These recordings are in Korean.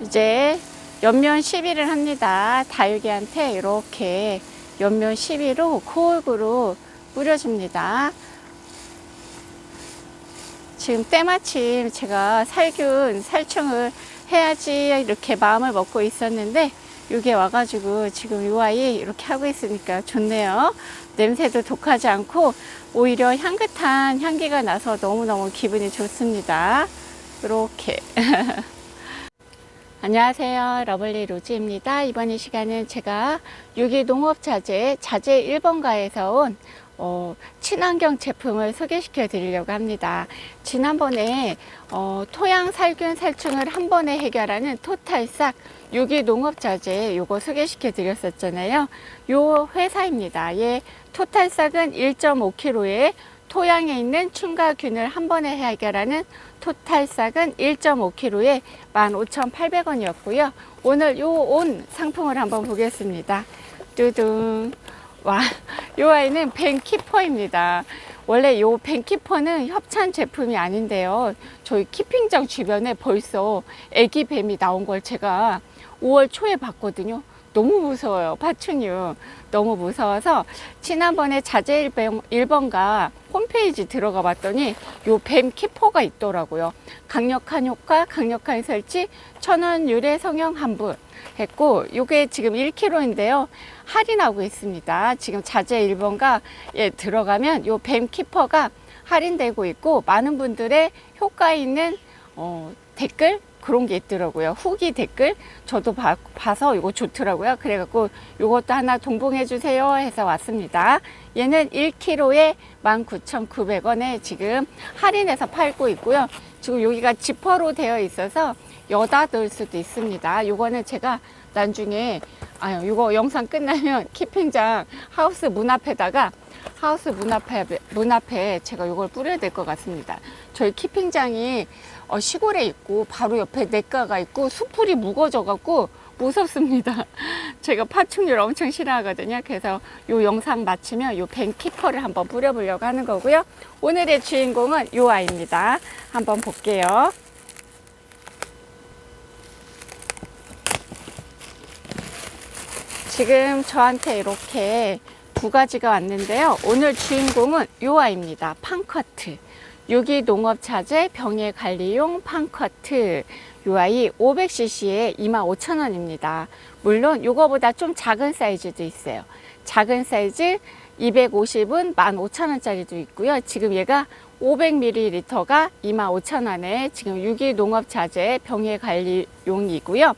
이제 옆면 시비를 합니다. 다육이한테 이렇게 옆면 시비로 골고루 뿌려줍니다. 지금 때마침 제가 살균, 살충을 해야지 이렇게 마음을 먹고 있었는데 이게 와가지고 지금 이 아이 이렇게 하고 있으니까 좋네요. 냄새도 독하지 않고 오히려 향긋한 향기가 나서 너무너무 기분이 좋습니다. 이렇게. 안녕하세요. 러블리 로즈입니다. 이번 이 시간은 제가 유기농업자재 자재 1번가에서 온 어, 친환경 제품을 소개시켜 드리려고 합니다. 지난번에 어, 토양 살균 살충을 한 번에 해결하는 토탈싹 유기농업자재 요거 소개시켜 드렸었잖아요. 요 회사입니다. 예, 토탈싹은 1.5kg에 토양에 있는 충가균을 한 번에 해결하는 토탈싹은 1.5kg에 15,800원이었고요. 오늘 요 온 상품을 한번 보겠습니다. 뚜둥. 와, 요 아이는 벤키퍼입니다. 원래 요 벤키퍼는 협찬 제품이 아닌데요. 저희 키핑장 주변에 벌써 애기 뱀이 나온 걸 제가 5월 초에 봤거든요. 너무 무서워요. 파충류. 너무 무서워서 지난번에 자재 1번가 홈페이지 들어가 봤더니 요 뱀 키퍼가 있더라고요. 강력한 효과, 강력한 설치, 천연 유래 성형 환불 했고 요게 지금 1kg인데요. 할인하고 있습니다. 지금 자재 1번가 예, 들어가면 요 뱀 키퍼가 할인되고 있고 많은 분들의 효과 있는 어, 댓글 그런 게 있더라고요. 후기 댓글 저도 봐, 봐서 이거 좋더라고요. 그래갖고 이것도 하나 동봉해 주세요 해서 왔습니다. 얘는 1kg에 19,900원에 지금 할인해서 팔고 있고요. 지금 여기가 지퍼로 되어 있어서 여다 넣을 수도 있습니다. 이거는 제가 나중에 아유 이거 영상 끝나면 키핑장 하우스 문 앞에다가 하우스 문 앞에 문 앞에 제가 이걸 뿌려야 될 것 같습니다. 저희 키핑장이 어, 시골에 있고 바로 옆에 냇가가 있고 수풀이 무거워져 갖고 무섭습니다. 제가 파충류를 엄청 싫어하거든요. 그래서 이 영상 마치면 이 벤키퍼를 한번 뿌려보려고 하는 거고요. 오늘의 주인공은 이 아이입니다. 한번 볼게요. 지금 저한테 이렇게 두 가지가 왔는데요. 오늘 주인공은 이 아이입니다. 팡커트. 유기농업 자재 병해 관리용 팡커트. 이 아이 500cc에 25,000원입니다. 물론 이거보다 좀 작은 사이즈도 있어요. 작은 사이즈 250은 15,000원짜리도 있고요. 지금 얘가 500ml가 25,000원에 지금 유기농업 자재 병해 관리용이고요.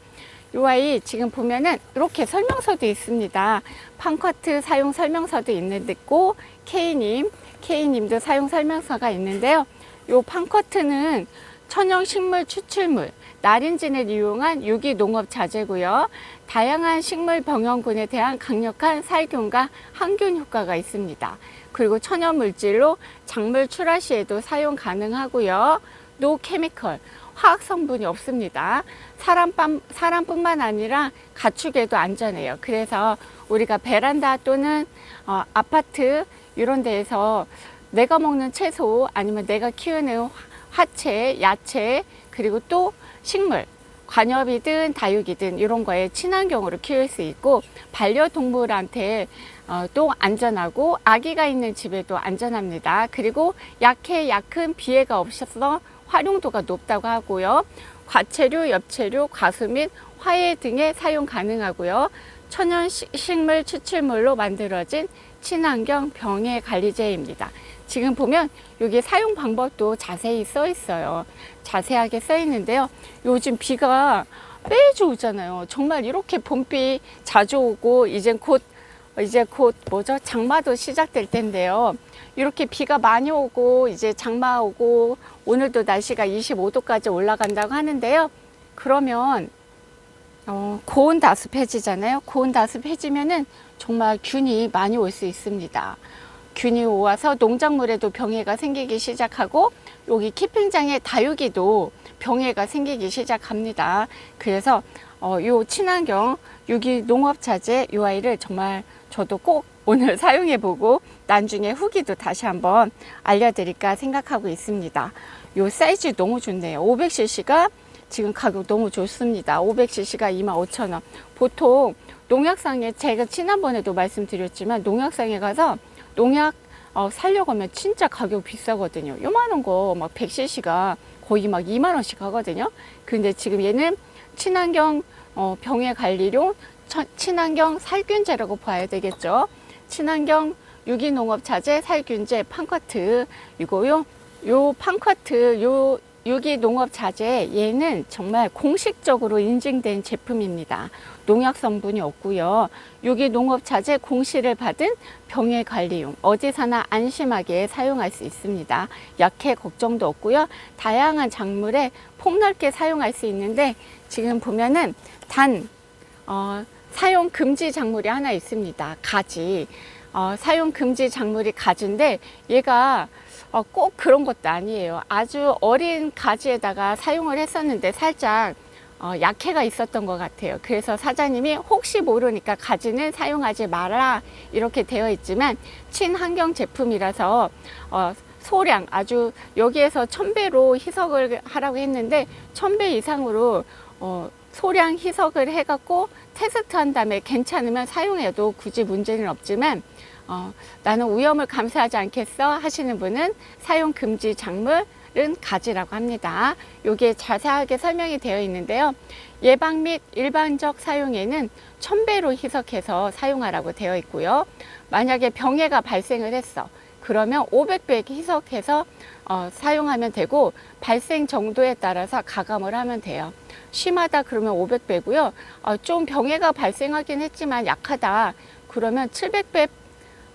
이 아이 지금 보면은 이렇게 설명서도 있습니다. 팡커트 사용 설명서도 있는데 있고 K님, K님도 사용 설명서가 있는데요. 이 팡커트는 천연 식물 추출물, 날인진을 이용한 유기 농업 자재고요. 다양한 식물 병원군에 대한 강력한 살균과 항균 효과가 있습니다. 그리고 천연 물질로 작물 출하 시에도 사용 가능하고요. 노 케미컬, 화학 성분이 없습니다. 사람, 사람뿐만 아니라 가축에도 안전해요. 그래서 우리가 베란다 또는 어, 아파트 이런 데에서 내가 먹는 채소 아니면 내가 키우는 화채, 야채 그리고 또 식물 관엽이든 다육이든 이런 거에 친환경으로 키울 수 있고 반려동물한테 어, 또 안전하고 아기가 있는 집에도 안전합니다. 그리고 약해 약한 비해가 없어서 활용도가 높다고 하고요. 과체류, 엽체류, 과수 및 화해 등에 사용 가능하고요. 천연 식물 추출물로 만들어진 친환경 병해 관리제입니다. 지금 보면 여기 사용 방법도 자세히 써 있어요. 자세하게 써 있는데요. 요즘 비가 매주 오잖아요. 정말 이렇게 봄비 자주 오고 이제 곧 이제 곧 뭐죠? 장마도 시작될 텐데요. 이렇게 비가 많이 오고 이제 장마 오고 오늘도 날씨가 25도까지 올라간다고 하는데요. 그러면 어, 고온 다습해지잖아요. 고온 다습해지면은 정말 균이 많이 올 수 있습니다. 균이 와서 농작물에도 병해가 생기기 시작하고 여기 키핑장에 다육이도 병해가 생기기 시작합니다. 그래서 어, 요 친환경 유기 농업 자재 요 아이를 정말 저도 꼭 오늘 사용해 보고 나중에 후기도 다시 한번 알려드릴까 생각하고 있습니다. 요 사이즈 너무 좋네요. 500cc가 지금 가격 너무 좋습니다. 500cc가 25,000원. 보통 농약상에 제가 지난번에도 말씀드렸지만 농약상에 가서 농약 어, 살려고 하면 진짜 가격 비싸거든요. 요만한 거 막 100cc가 거의 막 2만 원씩 하거든요. 근데 지금 얘는 친환경 어, 병해 관리용 천- 친환경 살균제라고 봐야 되겠죠. 친환경 유기농업 자재 살균제 판커트 이거요. 요 판커트 요 유기농업 자재 얘는 정말 공식적으로 인증된 제품입니다. 농약 성분이 없고요. 유기농업 자재 공시를 받은 병해 관리용 어디서나 안심하게 사용할 수 있습니다. 약해 걱정도 없고요. 다양한 작물에 폭넓게 사용할 수 있는데 지금 보면은 단 어, 사용 금지 작물이 하나 있습니다. 가지. 어, 사용 금지 작물이 가지인데 얘가 어, 꼭 그런 것도 아니에요. 아주 어린 가지에다가 사용을 했었는데 살짝 어, 약해가 있었던 것 같아요. 그래서 사장님이 혹시 모르니까 가지는 사용하지 마라 이렇게 되어 있지만 친환경 제품이라서 어, 소량 아주 여기에서 천 배로 희석을 하라고 했는데 천배 이상으로 어, 소량 희석을 해갖고 테스트한 다음에 괜찮으면 사용해도 굳이 문제는 없지만 어, 나는 위험을 감수하지 않겠어 하시는 분은 사용 금지 작물 은 가지라고 합니다. 여기에 자세하게 설명이 되어 있는데요. 예방 및 일반적 사용에는 1000배로 희석해서 사용하라고 되어 있고요. 만약에 병해가 발생을 했어. 그러면 500배 희석해서 어, 사용하면 되고 발생 정도에 따라서 가감을 하면 돼요. 심하다 그러면 500배고요. 어, 좀 병해가 발생하긴 했지만 약하다 그러면 700배 어,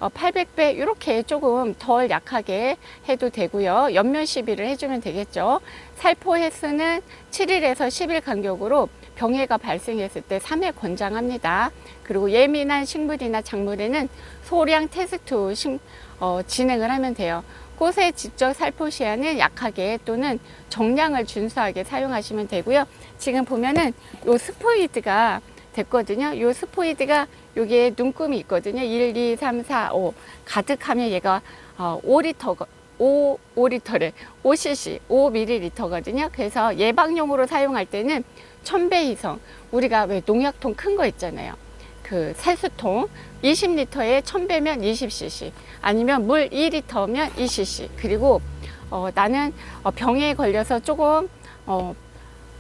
800배 이렇게 조금 덜 약하게 해도 되고요. 연면 시비를 해주면 되겠죠. 살포 횟수는 7일에서 10일 간격으로 병해가 발생했을 때 3회 권장합니다. 그리고 예민한 식물이나 작물에는 소량 테스트 후 심- 어, 진행을 하면 돼요. 꽃에 직접 살포 시에는 약하게 또는 정량을 준수하게 사용하시면 되고요. 지금 보면은 요 스포이드가 됐거든요. 요 스포이드가 여기에 눈금이 있거든요. 1, 2, 3, 4, 5. 가득하면 얘가 어, 5리터, 5, 5리터래. 5cc, 5ml거든요. 그래서 예방용으로 사용할 때는 1000배 이상. 우리가 왜 농약통 큰 거 있잖아요. 그 살수통 20리터에 1000배면 20cc. 아니면 물 2리터면 2cc. 그리고 어, 나는 어, 병에 걸려서 조금 어,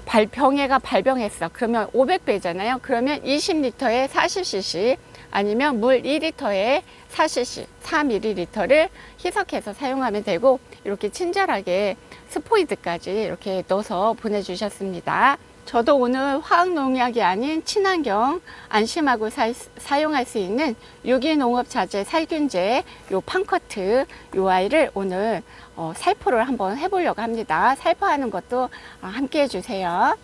발 병해가 발병했어. 그러면 500배잖아요. 그러면 20리터에 40cc 아니면 물 2리터에 4cc, 4ml를 희석해서 사용하면 되고 이렇게 친절하게 스포이드까지 이렇게 넣어서 보내주셨습니다. 저도 오늘 화학농약이 아닌 친환경 안심하고 사, 사용할 수 있는 유기농업 자재 살균제 요 판커트 요 아이를 오늘 어, 살포를 한번 해보려고 합니다. 살포하는 것도 아, 함께 해주세요.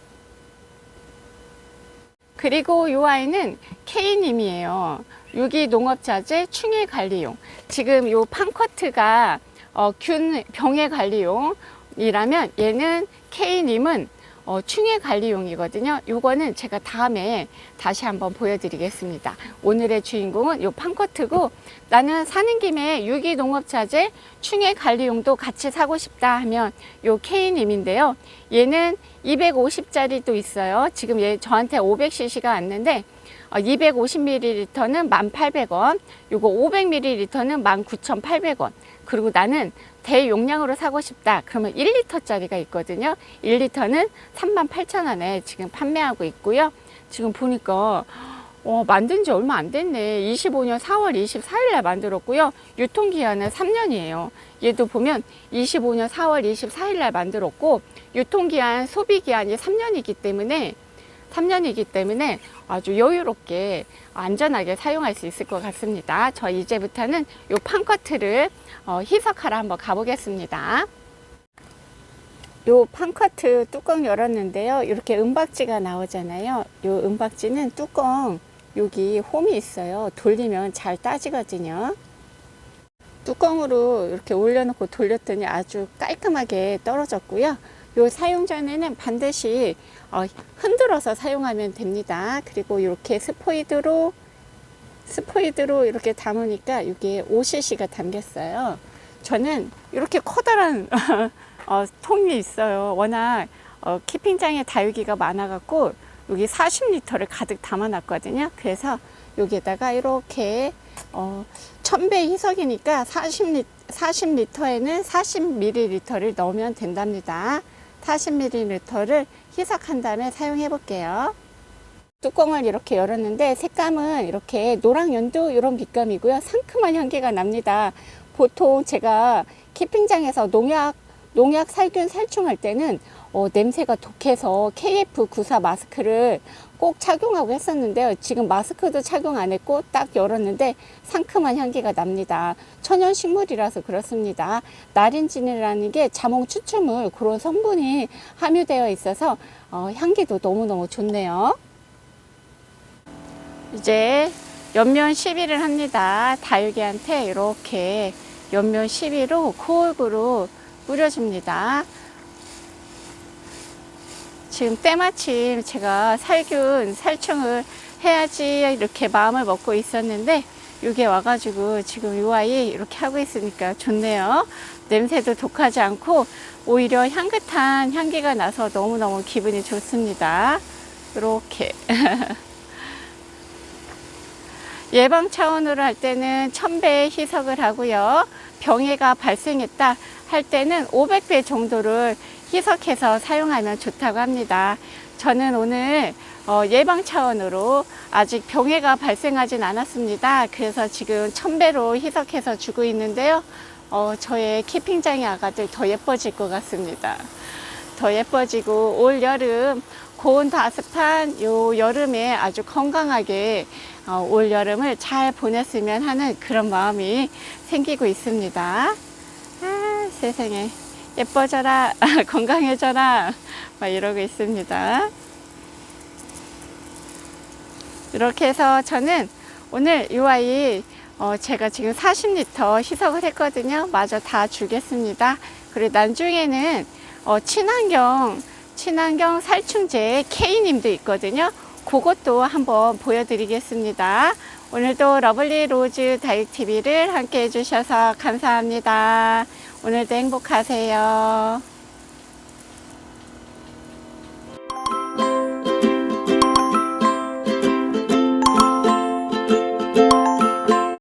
그리고 이 아이는 K님이에요. 유기농업자재 충해관리용. 지금 이 판커트가 어, 균 병해 관리용이라면 얘는 K님은 어, 충해 관리용이거든요. 요거는 제가 다음에 다시 한번 보여드리겠습니다. 오늘의 주인공은 요 판커트고 나는 사는 김에 유기농업자재 충해 관리용도 같이 사고 싶다 하면 요 K님인데요. 얘는 250짜리도 있어요. 지금 얘 저한테 500cc가 왔는데 어, 250ml는 1,800원, 요거 500ml는 19,800원. 그리고 나는 대용량으로 사고 싶다. 그러면 1리터짜리가 있거든요. 1리터는 38,000원에 지금 판매하고 있고요. 지금 보니까 어, 만든 지 얼마 안 됐네. 25년 4월 24일 날 만들었고요. 유통기한은 3년이에요. 얘도 보면 25년 4월 24일 날 만들었고 유통기한 소비기한이 3년이기 때문에 3년이기 때문에 아주 여유롭게 안전하게 사용할 수 있을 것 같습니다. 저 이제부터는 요 판커트를 어, 희석하러 한번 가보겠습니다. 요 판커트 뚜껑 열었는데요. 이렇게 은박지가 나오잖아요. 요 은박지는 뚜껑 여기 홈이 있어요. 돌리면 잘 따지거든요. 뚜껑으로 이렇게 올려놓고 돌렸더니 아주 깔끔하게 떨어졌고요. 요 사용 전에는 반드시 어, 흔들어서 사용하면 됩니다. 그리고 이렇게 스포이드로 스포이드로 이렇게 담으니까 이게 5cc가 담겼어요. 저는 이렇게 커다란 어, 통이 있어요. 워낙 어, 키핑장에 다육이가 많아갖고 여기 40리터를 가득 담아놨거든요. 그래서 여기에다가 이렇게 어, 1000배 희석이니까 40리, 40리터에는 40ml를 넣으면 된답니다. 40ml를 희석한 다음에 사용해 볼게요. 뚜껑을 이렇게 열었는데 색감은 이렇게 노랑 연두 이런 빛감이고요. 상큼한 향기가 납니다. 보통 제가 키핑장에서 농약 농약 살균 살충할 때는 어, 냄새가 독해서 KF94 마스크를 꼭 착용하고 했었는데요. 지금 마스크도 착용 안 했고 딱 열었는데 상큼한 향기가 납니다. 천연 식물이라서 그렇습니다. 나린진이라는 게 자몽 추출물 그런 성분이 함유되어 있어서 어, 향기도 너무너무 좋네요. 이제 옆면 시비를 합니다. 다육이한테 이렇게 옆면 시비로 골고루 뿌려줍니다. 지금 때마침 제가 살균, 살충을 해야지 이렇게 마음을 먹고 있었는데 이게 와가지고 지금 이 아이 이렇게 하고 있으니까 좋네요. 냄새도 독하지 않고 오히려 향긋한 향기가 나서 너무너무 기분이 좋습니다. 이렇게. 예방 차원으로 할 때는 1000배 희석을 하고요. 병해가 발생했다 할 때는 500배 정도를 희석해서 사용하면 좋다고 합니다. 저는 오늘 어, 예방 차원으로 아직 병해가 발생하진 않았습니다. 그래서 지금 1000배로 희석해서 주고 있는데요. 어, 저의 키핑장의 아가들 더 예뻐질 것 같습니다. 더 예뻐지고 올 여름 고온 다습한 요 여름에 아주 건강하게 어, 올 여름을 잘 보냈으면 하는 그런 마음이 생기고 있습니다. 아, 세상에 예뻐져라 건강해져라 막 이러고 있습니다. 이렇게 해서 저는 오늘 이 아이 어, 제가 지금 40리터 희석을 했거든요. 마저 다 주겠습니다. 그리고 나중에는 어, 친환경 친환경 살충제 K님도 있거든요. 그것도 한번 보여드리겠습니다. 오늘도 러블리 로즈 다육TV를 함께 해주셔서 감사합니다. 오늘도 행복하세요.